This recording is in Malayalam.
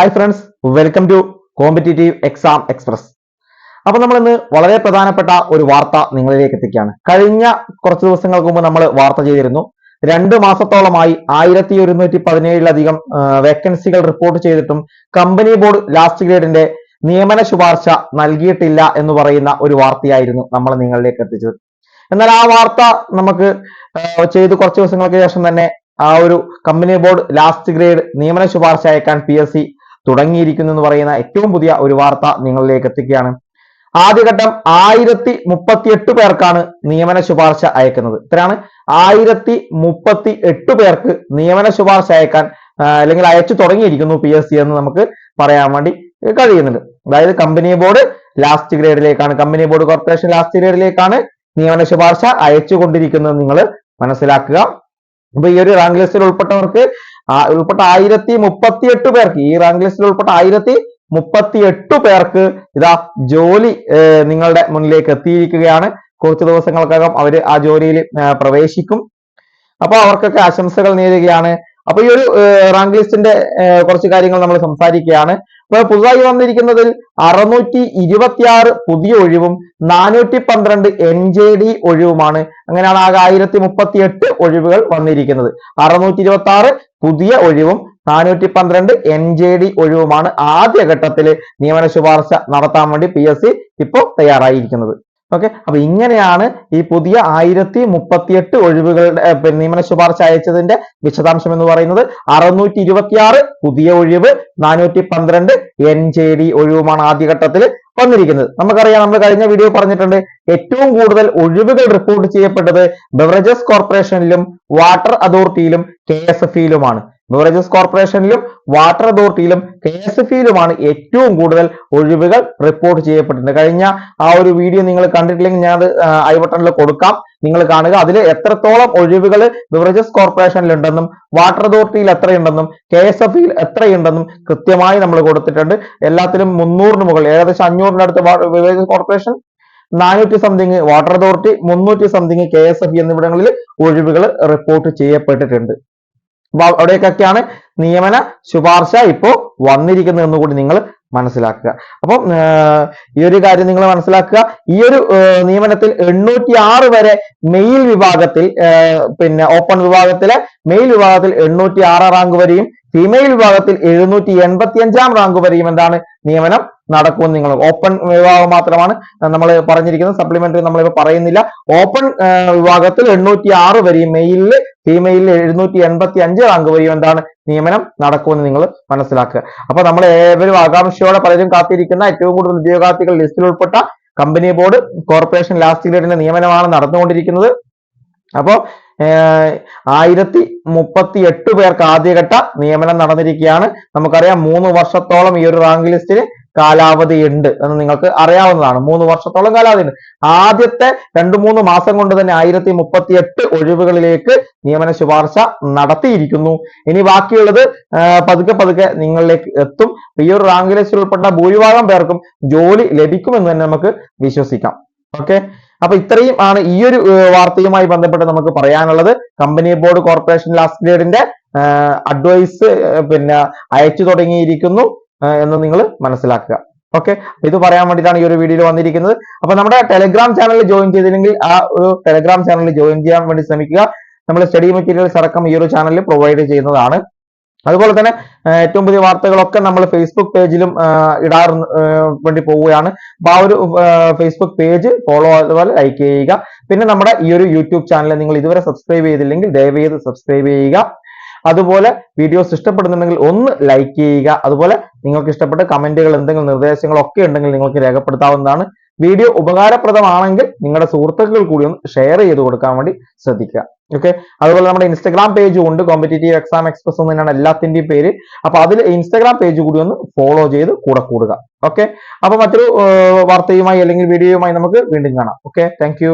Hi friends welcome to competitive exam express അപ്പൊ നമ്മൾ ഇന്ന് വളരെ പ്രധാനപ്പെട്ട ഒരു വാർത്ത നിങ്ങളിലേക്ക് എത്തിക്കുകയാണ്. കഴിഞ്ഞ കുറച്ച് ദിവസങ്ങൾക്ക് മുമ്പ് നമ്മൾ വാർത്ത ചെയ്തിരുന്നു. രണ്ട് മാസത്തോളമായി ആയിരത്തി ഒരുന്നൂറ്റി പതിനേഴിലധികം വേക്കൻസികൾ റിപ്പോർട്ട് ചെയ്തിട്ടും കമ്പനി ബോർഡ് ലാസ്റ്റ് ഗ്രേഡിന്റെ നിയമന ശുപാർശ നൽകിയിട്ടില്ല എന്ന് പറയുന്ന ഒരു വാർത്തയായിരുന്നു നമ്മൾ നിങ്ങളിലേക്ക് എത്തിച്ചത്. എന്നാൽ ആ വാർത്ത നമുക്ക് ചെയ്ത് കുറച്ച് ദിവസങ്ങൾക്ക് ശേഷം തന്നെ ആ ഒരു കമ്പനി ബോർഡ് ലാസ്റ്റ് ഗ്രേഡ് നിയമന ശുപാർശ അയക്കാൻ പി എസ് സി തുടങ്ങിയിരിക്കുന്നു എന്ന് പറയുന്ന ഏറ്റവും പുതിയ ഒരു വാർത്ത നിങ്ങളിലേക്ക് എത്തിക്കുകയാണ്. ആദ്യഘട്ടം ആയിരത്തി മുപ്പത്തി എട്ട് പേർക്കാണ് നിയമന ശുപാർശ അയക്കുന്നത്. ഇത്രയാണ്. ആയിരത്തി മുപ്പത്തി എട്ട് പേർക്ക് നിയമന ശുപാർശ അയക്കാൻ അല്ലെങ്കിൽ അയച്ചു തുടങ്ങിയിരിക്കുന്നു പി എസ് സി എന്ന് നമുക്ക് പറയാൻ വേണ്ടി കഴിയുന്നുണ്ട്. അതായത് കമ്പനി ബോർഡ് ലാസ്റ്റ് ഗ്രേഡിലേക്കാണ് കമ്പനി ബോർഡ് കോർപ്പറേഷൻ ലാസ്റ്റ് ഗ്രേഡിലേക്കാണ് നിയമന ശുപാർശ അയച്ചുകൊണ്ടിരിക്കുന്നത് നിങ്ങൾ മനസ്സിലാക്കുക. അപ്പൊ ഈ ഒരു റാങ്ക് ലിസ്റ്റിൽ ഉൾപ്പെട്ടവർക്ക് ഉൾപ്പെട്ട ആയിരത്തി മുപ്പത്തി എട്ട് പേർക്ക് ഈ റാങ്ക് ലിസ്റ്റിൽ ഉൾപ്പെട്ട ആയിരത്തി മുപ്പത്തി എട്ട് പേർക്ക് ഇതാ ജോലി നിങ്ങളുടെ മുന്നിലേക്ക് എത്തിയിരിക്കുകയാണ്. കുറച്ച് ദിവസങ്ങൾക്കകം അവർ ആ ജോലിയിൽ പ്രവേശിക്കും. അപ്പൊ അവർക്കൊക്കെ ആശംസകൾ നേരുകയാണ്. അപ്പൊ ഈ ഒരു റാങ്ക് ലിസ്റ്റിന്റെ കുറച്ച് കാര്യങ്ങൾ നമ്മൾ സംസാരിക്കുകയാണ്. അപ്പൊ പുതുതായി വന്നിരിക്കുന്നതിൽ അറുന്നൂറ്റി ഇരുപത്തിയാറ് പുതിയ ഒഴിവും നാനൂറ്റി പന്ത്രണ്ട് എൻ ജെ ഡി ഒഴിവുമാണ്. അങ്ങനെയാണ് ആകെ ആയിരത്തി മുപ്പത്തി എട്ട് ഒഴിവുകൾ വന്നിരിക്കുന്നത്. അറുന്നൂറ്റി ഇരുപത്തി ആറ് പുതിയ ഒഴിവും നാനൂറ്റി പന്ത്രണ്ട് എൻ ജെ ഡി ഒഴിവുമാണ് ആദ്യഘട്ടത്തിൽ നിയമന ശുപാർശ നടത്താൻ വേണ്ടി പി എസ് സി ഇപ്പോൾ തയ്യാറായിരിക്കുന്നത്. ഓക്കെ അപ്പൊ ഇങ്ങനെയാണ് ഈ പുതിയ ആയിരത്തി മുപ്പത്തിയെട്ട് ഒഴിവുകളുടെ നിയമന ശുപാർശ അയച്ചതിന്റെ വിശദാംശം എന്ന് പറയുന്നത് അറുന്നൂറ്റി ഇരുപത്തിയാറ് പുതിയ ഒഴിവ് നാനൂറ്റി പന്ത്രണ്ട് എൻ ജെ ഡി ഒഴിവുമാണ് ആദ്യഘട്ടത്തിൽ വന്നിരിക്കുന്നത്. നമുക്കറിയാം നമ്മൾ കഴിഞ്ഞ വീഡിയോ പറഞ്ഞിട്ടുണ്ട് ഏറ്റവും കൂടുതൽ ഒഴിവുകൾ റിപ്പോർട്ട് ചെയ്യപ്പെട്ടത് ബെവറേജസ് കോർപ്പറേഷനിലും വാട്ടർ അതോറിറ്റിയിലും കെ എസ് എഫ് ഇയിലുമാണ് ബെവറേജസ് കോർപ്പറേഷനിലും വാട്ടർ അതോറിറ്റിയിലും കെ എസ് എഫ് ഇയിലുമാണ് ഏറ്റവും കൂടുതൽ ഒഴിവുകൾ റിപ്പോർട്ട് ചെയ്യപ്പെട്ടിട്ടുണ്ട് കഴിഞ്ഞ ആ ഒരു വീഡിയോ നിങ്ങൾ കണ്ടിട്ടില്ലെങ്കിൽ ഞാൻ അത് ഐ ബട്ടണിൽ കൊടുക്കാം. നിങ്ങൾ കാണുക. അതിൽ എത്രത്തോളം ഒഴിവുകൾ ബിവറേജസ് കോർപ്പറേഷനിൽ ഉണ്ടെന്നും വാട്ടർ അതോറിറ്റിയിൽ എത്രയുണ്ടെന്നും കെ എസ് എഫ് ഇയിൽ എത്രയുണ്ടെന്നും കൃത്യമായി നമ്മൾ കൊടുത്തിട്ടുണ്ട്. എല്ലാത്തിലും മുന്നൂറിന് മുകളിൽ ഏകദേശം അഞ്ഞൂറിനടുത്ത് ബെവറേജസ് കോർപ്പറേഷൻ നാനൂറ്റി സംതിങ് വാട്ടർ അതോറിറ്റി മുന്നൂറ്റി സംതിങ് കെ എസ് എഫ് എന്നിവിടങ്ങളിൽ ഒഴിവുകൾ റിപ്പോർട്ട് ചെയ്യപ്പെട്ടിട്ടുണ്ട്. അവിടേക്കൊക്കെയാണ് നിയമന ശുപാർശ ഇപ്പോ വന്നിരിക്കുന്നത് എന്ന് കൂടി നിങ്ങൾ മനസ്സിലാക്കുക. അപ്പം ഈ ഒരു കാര്യം നിങ്ങൾ മനസ്സിലാക്കുക. ഈ ഒരു നിയമനത്തിൽ എണ്ണൂറ്റി ആറ് വരെ മെയിൽ വിഭാഗത്തിൽ പിന്നെ ഓപ്പൺ വിഭാഗത്തിലെ മെയിൽ വിഭാഗത്തിൽ എണ്ണൂറ്റി ആറ് റാങ്ക് വരെയും ഫീമെയിൽ വിഭാഗത്തിൽ എഴുന്നൂറ്റി എൺപത്തി അഞ്ചാം റാങ്ക് വരെയും എന്താണ് നിയമനം നടക്കുമെന്ന് നിങ്ങൾ ഓപ്പൺ വിഭാഗം മാത്രമാണ് നമ്മൾ പറഞ്ഞിരിക്കുന്നത്. സപ്ലിമെന്ററി നമ്മളിപ്പോ പറയുന്നില്ല. ഓപ്പൺ വിഭാഗത്തിൽ എണ്ണൂറ്റി ആറ് വരെയും മെയിലിൽ ഫീമെയിലിൽ എഴുന്നൂറ്റി എൺപത്തി അഞ്ച് റാങ്ക് വരെയും എന്താണ് നിയമനം നടക്കുമെന്ന് നിങ്ങൾ മനസ്സിലാക്കുക. അപ്പൊ നമ്മൾ ഏവരും ആകാംക്ഷയോടെ പലരും കാത്തിരിക്കുന്ന ഏറ്റവും കൂടുതൽ ഉദ്യോഗാർത്ഥികൾ ലിസ്റ്റിൽ ഉൾപ്പെട്ട കമ്പനി ബോർഡ് കോർപ്പറേഷൻ ലാസ്റ്റ് ഗ്രേഡിന്റെ നിയമനമാണ് നടന്നുകൊണ്ടിരിക്കുന്നത്. അപ്പോ ആയിരത്തി മുപ്പത്തി എട്ട് പേർക്ക് ആദ്യഘട്ട നിയമനം നടന്നിരിക്കുകയാണ്. നമുക്കറിയാം മൂന്ന് വർഷത്തോളം ഈ ഒരു റാങ്ക് ലിസ്റ്റിൽ കാലാവധി ഉണ്ട് എന്ന് നിങ്ങൾക്ക് അറിയാവുന്നതാണ്. മൂന്ന് വർഷത്തോളം കാലാവധി ഉണ്ട്. ആദ്യത്തെ രണ്ടു മൂന്ന് മാസം കൊണ്ട് തന്നെ ആയിരത്തി മുപ്പത്തി എട്ട് ഒഴിവുകളിലേക്ക് നിയമന ശുപാർശ നടത്തിയിരിക്കുന്നു. ഇനി ബാക്കിയുള്ളത് പതുക്കെ പതുക്കെ നിങ്ങളിലേക്ക് എത്തും. ഈ ഒരു റാങ്ക് ലിസ്റ്റിൽ ഉൾപ്പെട്ട ഭൂരിഭാഗം പേർക്കും ജോലി ലഭിക്കുമെന്ന് തന്നെ നമുക്ക് വിശ്വസിക്കാം. ഓക്കെ? അപ്പൊ ഇത്രയും ആണ് ഈ ഒരു വാർത്തയുമായി ബന്ധപ്പെട്ട് നമുക്ക് പറയാനുള്ളത്. കമ്പനി ബോർഡ് കോർപ്പറേഷൻ ലാസ്റ്റ് ഗ്രേഡിന്റെ അഡ്വൈസ് പിന്നെ അയച്ചു തുടങ്ങിയിരിക്കുന്നു എന്ന് നിങ്ങൾ മനസ്സിലാക്കുക. ഓക്കെ ഇത് പറയാൻ വേണ്ടിയിട്ടാണ് ഈ ഒരു വീഡിയോയിൽ വന്നിരിക്കുന്നത്. അപ്പൊ നമ്മുടെ ടെലിഗ്രാം ചാനലിൽ ജോയിൻ ചെയ്തില്ലെങ്കിൽ ആ ഒരു ടെലിഗ്രാം ചാനലിൽ ജോയിൻ ചെയ്യാൻ വേണ്ടി ശ്രമിക്കുക. നമ്മൾ സ്റ്റഡി മെറ്റീരിയൽസ് അടക്കം ഈ ഒരു ചാനലിൽ പ്രൊവൈഡ് ചെയ്യുന്നതാണ്. അതുപോലെ തന്നെ ഏറ്റവും പുതിയ വാർത്തകളൊക്കെ നമ്മൾ ഫേസ്ബുക്ക് പേജിലും ഇടാറ് വേണ്ടി പോവുകയാണ്. അപ്പൊ ആ ഒരു ഫേസ്ബുക്ക് പേജ് ഫോളോ അതുപോലെ ലൈക്ക് ചെയ്യുക. പിന്നെ നമ്മുടെ ഈ ഒരു യൂട്യൂബ് ചാനൽ നിങ്ങൾ ഇതുവരെ സബ്സ്ക്രൈബ് ചെയ്തില്ലെങ്കിൽ ദയവ് ചെയ്ത് സബ്സ്ക്രൈബ് ചെയ്യുക. അതുപോലെ വീഡിയോസ് ഇഷ്ടപ്പെടുന്നുണ്ടെങ്കിൽ ഒന്ന് ലൈക്ക് ചെയ്യുക. അതുപോലെ നിങ്ങൾക്ക് ഇഷ്ടപ്പെട്ട കമന്റുകൾ എന്തെങ്കിലും നിർദ്ദേശങ്ങളൊക്കെ ഉണ്ടെങ്കിൽ നിങ്ങൾക്ക് രേഖപ്പെടുത്താവുന്നതാണ്. വീഡിയോ ഉപകാരപ്രദമാണെങ്കിൽ നിങ്ങളുടെ സുഹൃത്തുക്കൾ കൂടി ഒന്ന് ഷെയർ ചെയ്ത് കൊടുക്കാൻ വേണ്ടി ശ്രദ്ധിക്കുക. ഓക്കെ അതുപോലെ നമ്മുടെ ഇൻസ്റ്റാഗ്രാം പേജും ഉണ്ട്. കോമ്പറ്റേറ്റീവ് എക്സാം എക്സ്പ്രസ് എന്ന് തന്നെയാണ് എല്ലാത്തിന്റെയും പേര്. അപ്പൊ അതിൽ ഇൻസ്റ്റാഗ്രാം പേജ് കൂടി ഒന്ന് ഫോളോ ചെയ്ത് കൂടെ കൂടുക. ഓക്കെ അപ്പൊ മറ്റൊരു വാർത്തയുമായി അല്ലെങ്കിൽ വീഡിയോയുമായി നമുക്ക് വീണ്ടും കാണാം. Okay thank